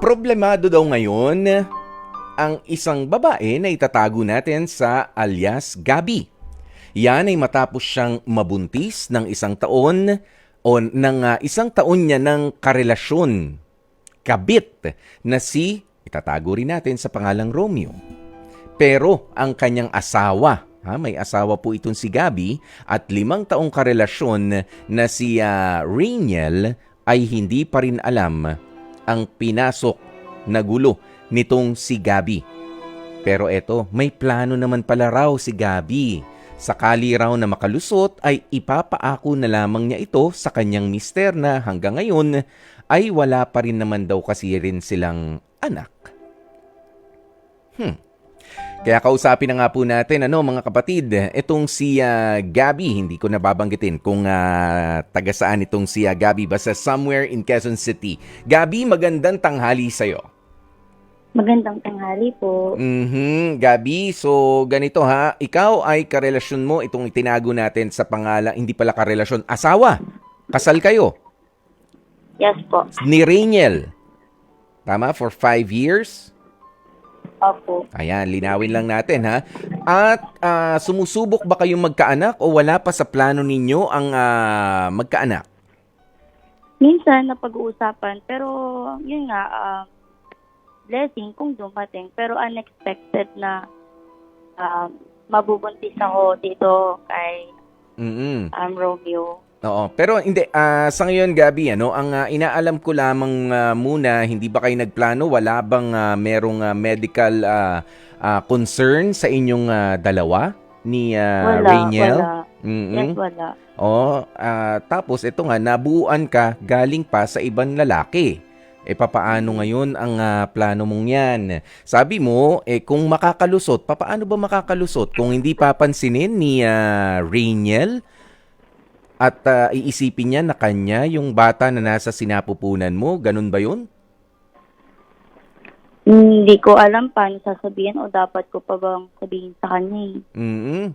Problemado daw ngayon ang isang babae na itatago natin sa alias Gabi. Yan ay matapos siyang mabuntis ng isang taon o ng ah, isang taon niya ng karelasyon, kabit, na si, itatago rin natin sa pangalang Romeo. Pero ang kanyang asawa, ha, may asawa po itong si Gabi at limang taong karelasyon na si ah, Rainiel ay hindi pa rin alam ang pinasok na gulo nitong si Gabi. Pero eto, may plano naman pala raw si Gabi. Sakali raw na makalusot ay ipapaako na lamang niya ito sa kanyang mister na hanggang ngayon ay wala pa rin naman daw kasi rin silang anak. Hmm. Kaya kausapin na nga po natin, ano mga kapatid, itong si ah, Gabi, hindi ko nababanggitin kung ah, taga saan itong si ah, Gabi, basta somewhere in Quezon City. Gabi, magandang tanghali sa'yo. Magandang tanghali po. Mhm, Gabi, so ganito ha, ikaw ay karelasyon mo itong itinago natin sa pangalan, hindi pala karelasyon, asawa. Kasal kayo Yes po. ni Rainiel. Tama, for five years? Opo. Ayan, linawin lang natin ha. At ah, sumusubok ba kayong magkaanak o wala pa sa plano ninyo ang ah, magkaanak? Minsan napag-uusapan, pero yun nga, ah, blessing kung dumating. Pero unexpected na ah, mabubuntis ako dito kay Mm um, Romeo. Oo, pero hindi ah, sa ngayon Gabi, ano, ang ah, inaalam ko lamang ah, muna, hindi ba kayo nagplano, wala bang ah, merong ah, medical ah, ah, concern sa inyong ah, dalawa ni ah, Wala, Rainiel? wala. Mm-mm. Yes, wala. Oh, ah, tapos ito nga nabuuan ka galing pa sa ibang lalaki. E papaano ngayon ang ah, plano mong 'yan? Sabi mo, eh kung makakalusot, papaano ba makakalusot kung hindi papansinin ni ah, Rainiel? At ah, iisipin niya na kanya yung bata na nasa sinapupunan mo, ganun ba 'yun? Hindi ko alam paano sasabihin o dapat ko pa bang sabihin sa kanya eh. mm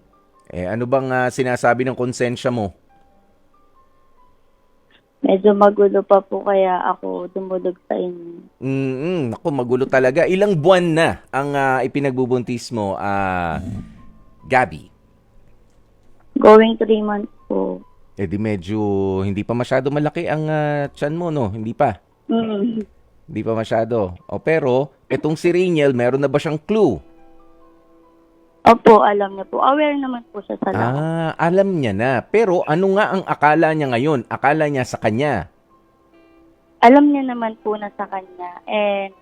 Eh ano bang ah, sinasabi ng konsensya mo? Medyo magulo pa po kaya ako dumulog sa inyo. Mm, naku, magulo talaga. Ilang buwan na ang ah, ipinagbubuntis mo, ah, Gabi? Going three months po. Eh di medyo hindi pa masyado malaki ang ah, tiyan mo, no? Hindi pa. Mm. Hindi pa masyado. O pero, etong si Rainiel, meron na ba siyang clue? Opo, alam niya po. Aware naman po siya sa lahat. Ah, alam niya na. Pero ano nga ang akala niya ngayon? Akala niya sa kanya. alam niya naman po na sa kanya. And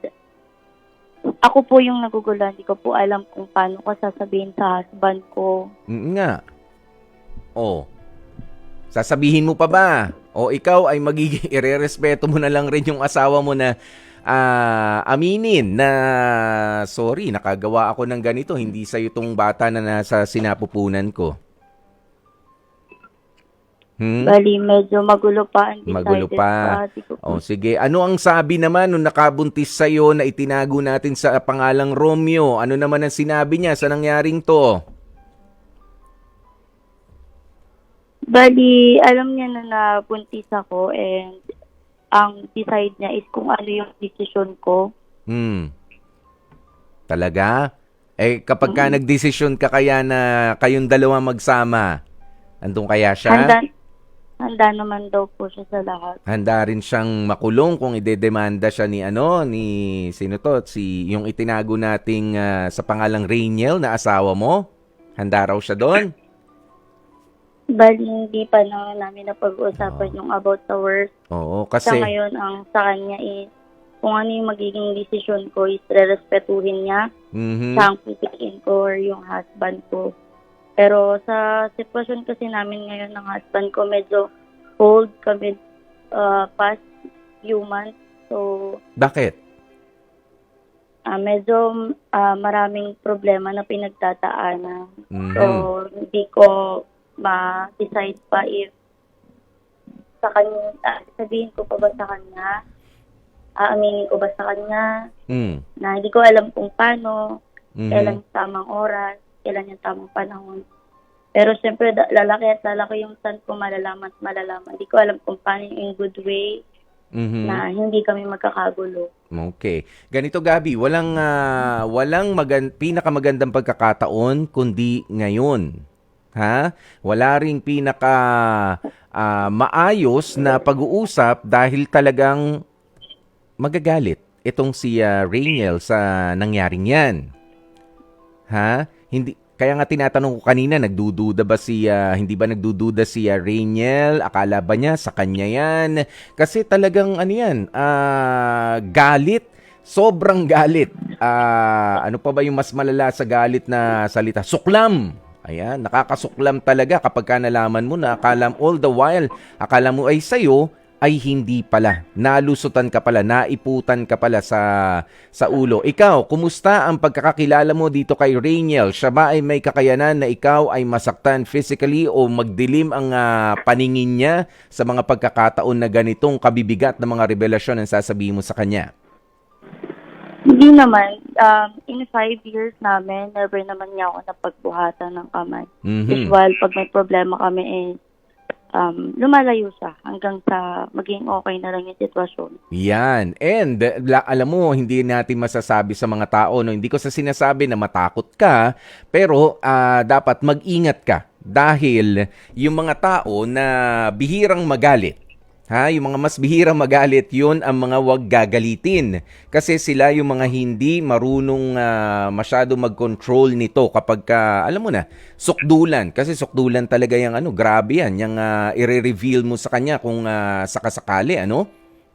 ako po yung nagugulan. Hindi ko po alam kung paano ko sasabihin sa husband ko. Mm nga. O, sasabihin mo pa ba? O ikaw ay magiging irerespeto mo na lang rin yung asawa mo na ah, aminin na sorry, nakagawa ako ng ganito, hindi sa itong bata na nasa sinapupunan ko. Hmm? Bali, medyo magulo pa. Magulo pa. O sige, ano ang sabi naman nung nakabuntis sa'yo na itinago natin sa pangalang Romeo? Ano naman ang sinabi niya sa nangyaring to? Bali, alam niya na nabuntis ako and ang decide niya is kung ano yung decision ko. Hmm. Talaga? Eh, kapag ka nagdesisyon ka kaya na kayong dalawa magsama, andun kaya siya? Handa, handa naman daw po siya sa lahat. Handa rin siyang makulong kung idedemanda siya ni ano, ni sino to? Si, yung itinago nating ah, sa pangalang Rainiel na asawa mo? Handa raw siya doon? Bali, hindi pa na namin napag-uusapan yung about the work. Oo, Sa kasi... ngayon, ang sa kanya is kung ano yung magiging decision ko is rerespetuhin niya. Mhm. Siya ang pipiliin ko or yung husband ko. Pero sa sitwasyon kasi namin ngayon ng husband ko, medyo cold kami uh, past few months. So, Bakit? ah, medyo ah, maraming problema na pinagtataanan. Mhm. So, hindi ko ma-decide pa if sa kanya, ah, sabihin ko pa ba sa kanya, aaminin ko ba sa kanya, Mm. na hindi ko alam kung paano, Mhm. kailan yung tamang oras, kailan yung tamang panahon. Pero syempre, da- lalaki at lalaki yung son ko malalaman at malalaman. Hindi ko alam kung paano yung in good way Mhm. na hindi kami magkakagulo. Okay. Ganito Gabi, walang ah, walang magan pinakamagandang pagkakataon kundi ngayon. Ha? Wala ring pinaka ah, maayos na pag-uusap dahil talagang magagalit itong si ah, Rainiel sa nangyaring 'yan. Ha? Hindi kaya nga tinatanong ko kanina, nagdududa ba si ah, hindi ba nagdududa si ah, Rainiel? Akala ba niya sa kanya 'yan? Kasi talagang ano 'yan, ah, galit, sobrang galit. Ah, ano pa ba yung mas malala sa galit na salita? Suklam. Ayan, nakakasuklam talaga kapag ka nalaman mo na akala all the while, akala mo ay sa'yo, ay hindi pala. Nalusutan ka pala, naiputan ka pala sa sa ulo. Ikaw, kumusta ang pagkakakilala mo dito kay Rainiel? Siya ba ay may kakayanan na ikaw ay masaktan physically o magdilim ang ah, paningin niya sa mga pagkakataon na ganitong kabibigat na mga revelasyon ang sasabihin mo sa kanya? Hindi naman. Um, in five years namin, never naman niya ako napagbuhatan ng kamay. Mhm. Usual, pag may problema kami is um, lumalayo siya hanggang sa maging okay na lang yung sitwasyon. Yan. And la- alam mo, hindi natin masasabi sa mga tao, no, hindi ko sa sinasabi na matakot ka, pero ah, dapat mag-ingat ka dahil yung mga tao na bihirang magalit, ha, yung mga mas bihirang magalit, yun ang mga wag gagalitin. Kasi sila yung mga hindi marunong ah, masyado mag-control nito kapag ka, alam mo na, sukdulan. Kasi sukdulan talaga yung ano, grabe yan, yung ah, i-reveal mo sa kanya kung ah, sakasakali, ano?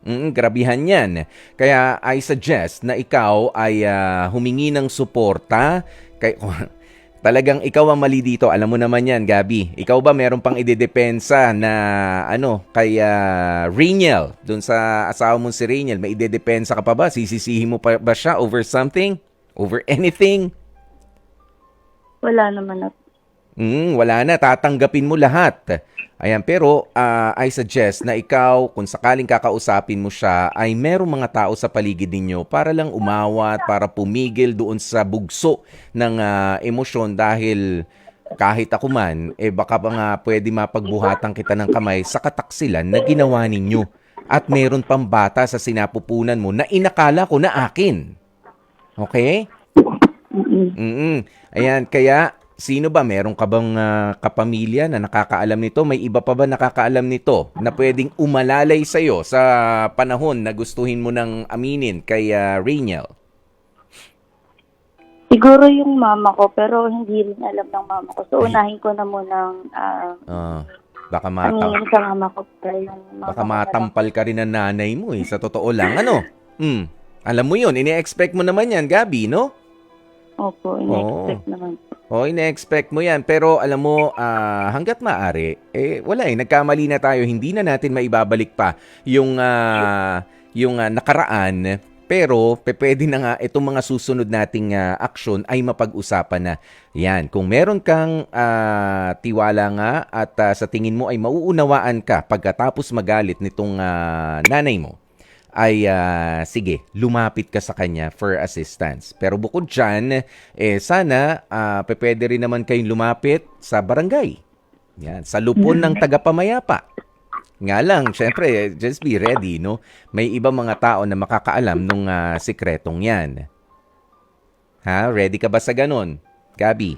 Mm, grabihan yan. Kaya I suggest na ikaw ay ah, humingi ng suporta kay Talagang ikaw ang mali dito. Alam mo naman yan, Gabi. Ikaw ba meron pang idedepensa na ano kay ah, Rainiel? Doon sa asawa mong si Rainiel, may idedepensa ka pa ba? Sisisihin mo pa ba siya over something? Over anything? Wala naman na. Mm, wala na, tatanggapin mo lahat. Ayan, pero ah, I suggest na ikaw, kung sakaling kakausapin mo siya, ay merong mga tao sa paligid ninyo para lang umawat, para pumigil doon sa bugso ng ah, emosyon dahil kahit ako man, eh baka pa nga pwede mapagbuhatan kita ng kamay sa kataksilan na ginawa ninyo. At meron pang bata sa sinapupunan mo na inakala ko na akin. Okay? Mm-mm. Mm Ayan, kaya sino ba? Meron ka bang ah, kapamilya na nakakaalam nito? May iba pa ba nakakaalam nito na pwedeng umalalay sa'yo sa panahon na gustuhin mo ng aminin kay ah, Rainiel? Siguro yung mama ko, pero hindi rin alam ng mama ko. So, unahin ko na munang uh, Ah, baka matam aminin sa mama ko yung mama baka matampal ka rin ng nanay mo eh. Sa totoo lang, ano? Hmm. Alam mo yun, ini-expect mo naman yan, Gabi, no? Opo, in-expect naman. O, ine-expect mo yan. Pero alam mo, ah, hanggat maaari, eh, wala eh. Nagkamali na tayo. Hindi na natin maibabalik pa yung, ah, yung ah, nakaraan. Pero, pe- pwede na nga itong mga susunod nating ah, aksyon ay mapag-usapan na. Yan, kung meron kang ah, tiwala nga at ah, sa tingin mo ay mauunawaan ka pagkatapos magalit nitong ah, nanay mo, ay ah, sige, lumapit ka sa kanya for assistance. Pero bukod dyan, eh, sana pe- pwede rin naman kayong lumapit sa barangay. Yan, sa lupon ng tagapamayapa. Nga lang, syempre, just be ready, no? May ibang mga tao na makakaalam nung ah, sikretong yan. Ha? Ready ka ba sa ganon? Gabi?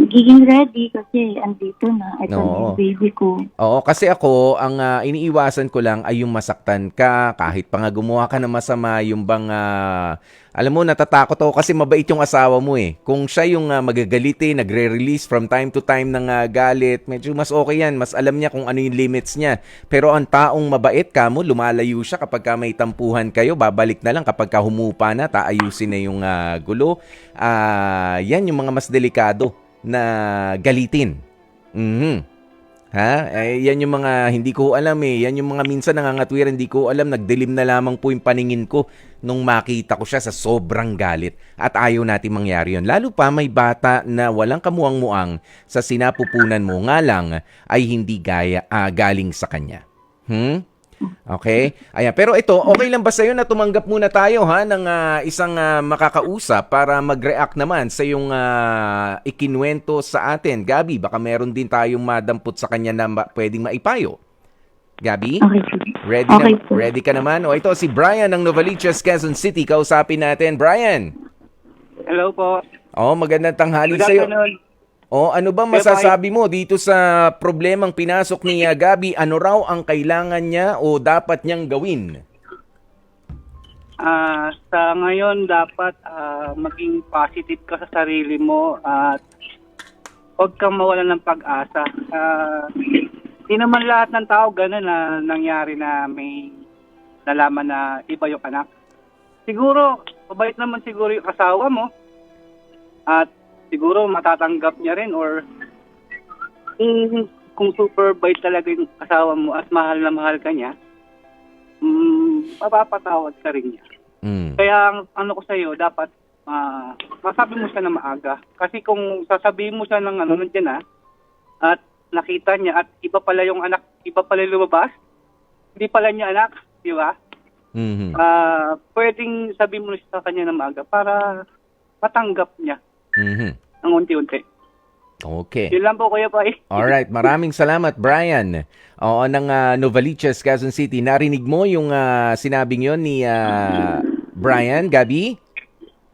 Magiging ready kasi andito na. Ito na Oo. yung baby ko. Oo, kasi ako, ang ah, iniiwasan ko lang ay yung masaktan ka, kahit pa nga gumawa ka ng masama, yung bang, ah, alam mo, natatakot ako kasi mabait yung asawa mo eh. Kung siya yung uh, magagalitin, nagre-release from time to time ng ah, galit, medyo mas okay yan, mas alam niya kung ano yung limits niya. Pero ang taong mabait ka mo, lumalayo siya kapag ka may tampuhan kayo, babalik na lang kapag ka humupa na, taayusin na yung ah, gulo. Ah, yan yung mga mas delikado na galitin. Mhm. Ha? Eh, yan yung mga hindi ko alam eh. Yan yung mga minsan nangangatwiran, hindi ko alam. Nagdilim na lamang po yung paningin ko nung makita ko siya sa sobrang galit. At ayaw natin mangyari yun. Lalo pa may bata na walang kamuang-muang sa sinapupunan mo nga lang ay hindi gaya, ah, galing sa kanya. Hmm? Okay? Ayan. Pero ito, okay lang ba sa'yo na tumanggap muna tayo ha ng ah, isang ah, makakausap para mag-react naman sa yung ah, ikinwento sa atin? Gabi, baka meron din tayong madampot sa kanya na ma- pwedeng maipayo. Gabi? Okay. Ready, Okay na, ready ka naman? O ito si Brian ng Novaliches, Quezon City. Kausapin natin. Brian! Hello po. Oh, magandang tanghali Good sa'yo. Oh, ano ba masasabi mo dito sa problemang pinasok ni ah, Gabi? Ano raw ang kailangan niya o dapat niyang gawin? Ah, sa ngayon dapat ah, maging positive ka sa sarili mo at huwag kang mawalan ng pag-asa. Ah, Di naman lahat ng tao ganun na nangyari na may nalaman na iba yung anak. Siguro, mabait naman siguro yung asawa mo at siguro matatanggap niya rin or kung, kung super bait talaga yung asawa mo at mahal na mahal ka niya, mm, mapapatawad ka rin niya. Mm. Kaya ang ano ko sa'yo, dapat ah, masabi mo siya na maaga. Kasi kung sasabihin mo siya ng ano nandiyan na, at nakita niya at iba pala yung anak, iba pala yung lumabas, hindi pala niya anak, di ba? Mhm. Ah, pwedeng sabihin mo siya sa kanya na maaga para matanggap niya Mhm. ng unti-unti. Okay. Yun lang po, Kuya Pai. Alright, maraming salamat Brian. Oo, ng ah, Novaliches, Quezon City. Narinig mo yung ah, sinabing yon ni ah, Brian, Gabi?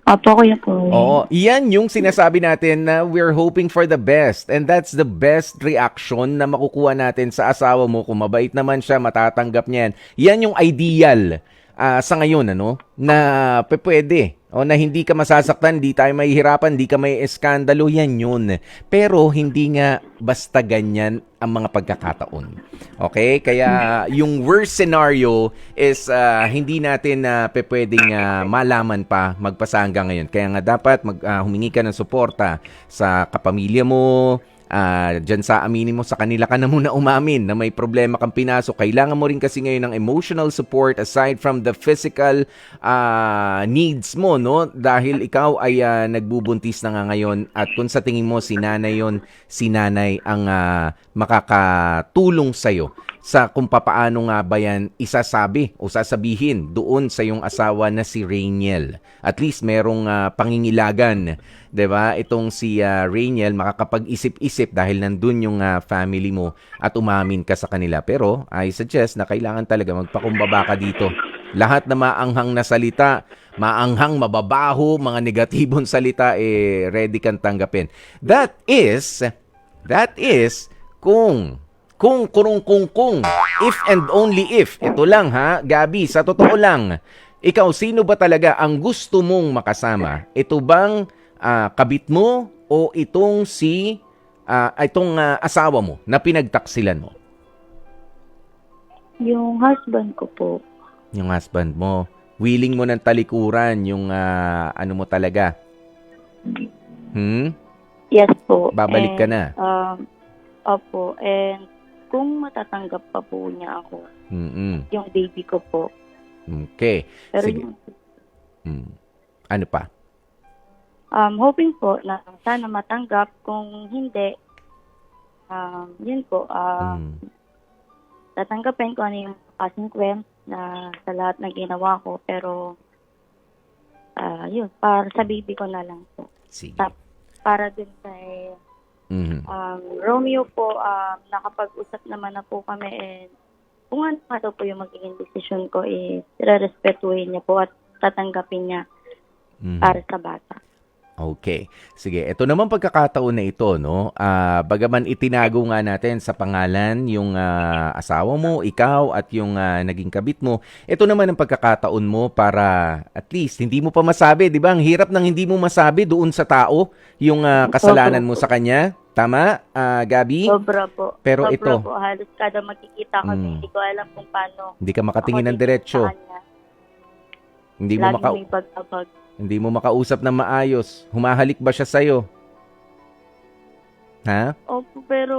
Opo, Kuya po. Oo, iyan yung sinasabi natin na we're hoping for the best. And that's the best reaction na makukuha natin sa asawa mo. Kung mabait naman siya, matatanggap niya yan. Yan yung ideal ah, sa ngayon, ano? Na pwede. O na hindi ka masasaktan, hindi tayo mahihirapan, hindi ka may eskandalo, yan yun. Pero hindi nga basta ganyan ang mga pagkakataon. Okay? Kaya yung worst scenario is ah, hindi natin na pe pwedeng ah, malaman pa magpasa hanggang ngayon. Kaya nga dapat mag, ah, humingi ka ng suporta sa kapamilya mo, Ah, dyan sa aminin mo sa kanila ka na muna umamin na may problema kang pinasok. Kailangan mo rin kasi ngayon ng emotional support aside from the physical ah, needs mo, no? Dahil ikaw ay ah, nagbubuntis na nga ngayon at kung sa tingin mo si nanay yon, si nanay ang ah, makakatulong sa'yo sa kung papaano nga ba yan isasabi o sasabihin doon sa yung asawa na si Rainiel. At least merong ah, pangingilagan, 'di ba? Itong si ah, Rainiel makakapag-isip-isip dahil nandun yung ah, family mo at umamin ka sa kanila. Pero I suggest na kailangan talaga magpakumbaba ka dito. Lahat na maanghang na salita, maanghang, mababaho, mga negatibong salita, eh, ready kang tanggapin. That is, that is, kung kung, kurung, kung, kung. If and only if. Ito lang ha, Gabi, sa totoo lang. Ikaw, sino ba talaga ang gusto mong makasama? Ito bang ah, kabit mo o itong si ah, itong ah, asawa mo na pinagtaksilan mo? Yung husband ko po. Yung husband mo. Willing mo ng talikuran yung ah, ano mo talaga. Hmm? Yes po. Babalik ka And, na. Um, opo. And kung matatanggap pa po niya ako, Mm-mm. yung baby ko po. Okay. Pero Sige. yung, Hmm. Ano pa? um, hoping po na sana matanggap. Kung hindi, um, yun po, um, Hmm. tatanggapin ko ano yung consequence na sa lahat ng ginawa ko. Pero, ah yun, para sa baby ko na lang po. Sige. Para dun sa Mhm. um, Romeo po, um, nakapag-usap naman na po kami and kung ano pa daw po yung magiging decision ko, eh, respetuhin niya po at tatanggapin niya Mhm. para sa bata. Okay. Sige, ito naman pagkakataon na ito, no? Ah, bagaman itinago nga natin sa pangalan yung ah, asawa mo, ikaw at yung ah, naging kabit mo. Ito naman ang pagkakataon mo para at least hindi mo pa masabi, 'di ba? Ang hirap nang hindi mo masabi doon sa tao yung ah, kasalanan mo sa kanya. Tama, ah, Gabi? Sobra po. Pero Sobra ito- po. Halos kada magkikita kami, Mm. hindi ko alam kung paano Hindi ka makatingin ng diretsyo. Hindi mo Lagi maka may pagbabag. Hindi mo makausap ng maayos. Humahalik ba siya sa'yo? Ha? Opo, pero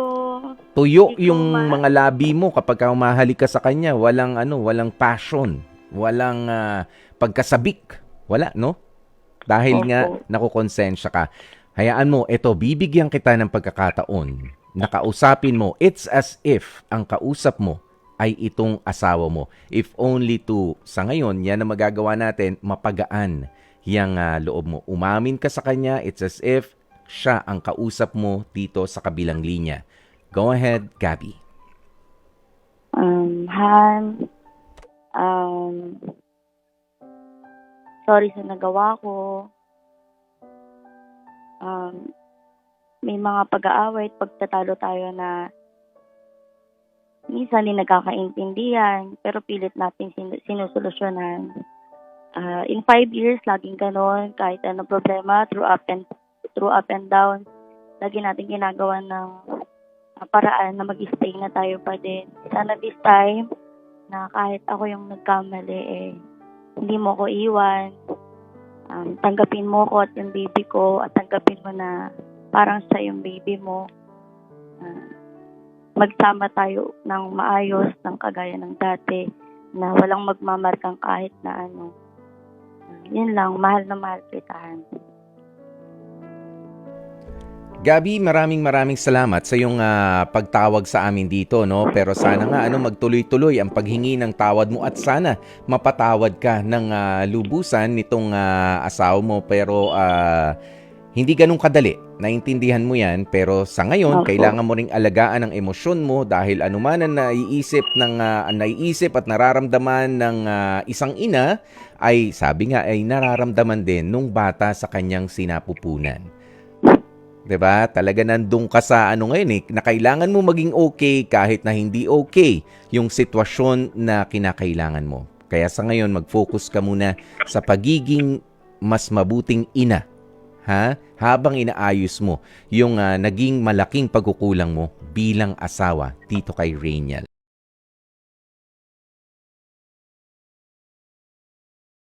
Tuyo Hindi ko yung ma- mga labi mo kapag ka umahalik ka sa kanya. Walang ano, walang passion. Walang ah, pagkasabik. Wala, no? Dahil Opo. nga nakukonsensya ka. Hayaan mo, eto, bibigyan kita ng pagkakataon. Nakausapin mo, it's as if ang kausap mo ay itong asawa mo. If only to, sa ngayon, yan ang magagawa natin, mapagaan yung ah, loob mo. Umamin ka sa kanya, it's as if siya ang kausap mo dito sa kabilang linya. Go ahead, Gabby. Um, Han, um, sorry sa nagawa ko. Um, may mga pag-aaway at pagtatalo tayo na minsan hindi nagkakaintindihan, pero pilit natin sin- sinusolusyonan. Ah, in five years, laging ganon, kahit ano problema, through up and through up and down, lagi natin ginagawa ng paraan na mag-stay na tayo pa din. Sana this time, na kahit ako yung nagkamali, eh, hindi mo ko iwan. Um, tanggapin mo ko at yung baby ko at tanggapin mo na parang siya yung baby mo. Ah, magsama tayo ng maayos, ng kagaya ng dati, na walang magmamarkang kahit na ano. Yun lang, mahal na mahal kita. Gabi, maraming maraming salamat sa iyong ah, pagtawag sa amin dito, no? Pero sana nga ano magtuloy-tuloy ang paghingi ng tawad mo at sana mapatawad ka ng ah, lubusan nitong ah, asawa mo pero ah, hindi ganun kadali. Naintindihan mo 'yan, pero sa ngayon Opo. kailangan mo ring alagaan ang emosyon mo dahil anuman ang naiisip ng ang naiisip at nararamdaman ng ah, isang ina ay sabi nga ay nararamdaman din nung bata sa kanyang sinapupunan. 'Di ba? Talaga nandun ka sa ano ngayon eh, na kailangan mo maging okay kahit na hindi okay yung sitwasyon na kinakailangan mo. Kaya sa ngayon, mag-focus ka muna sa pagiging mas mabuting ina. Ha? Habang inaayos mo yung ah, naging malaking pagkukulang mo bilang asawa dito kay Rainiel.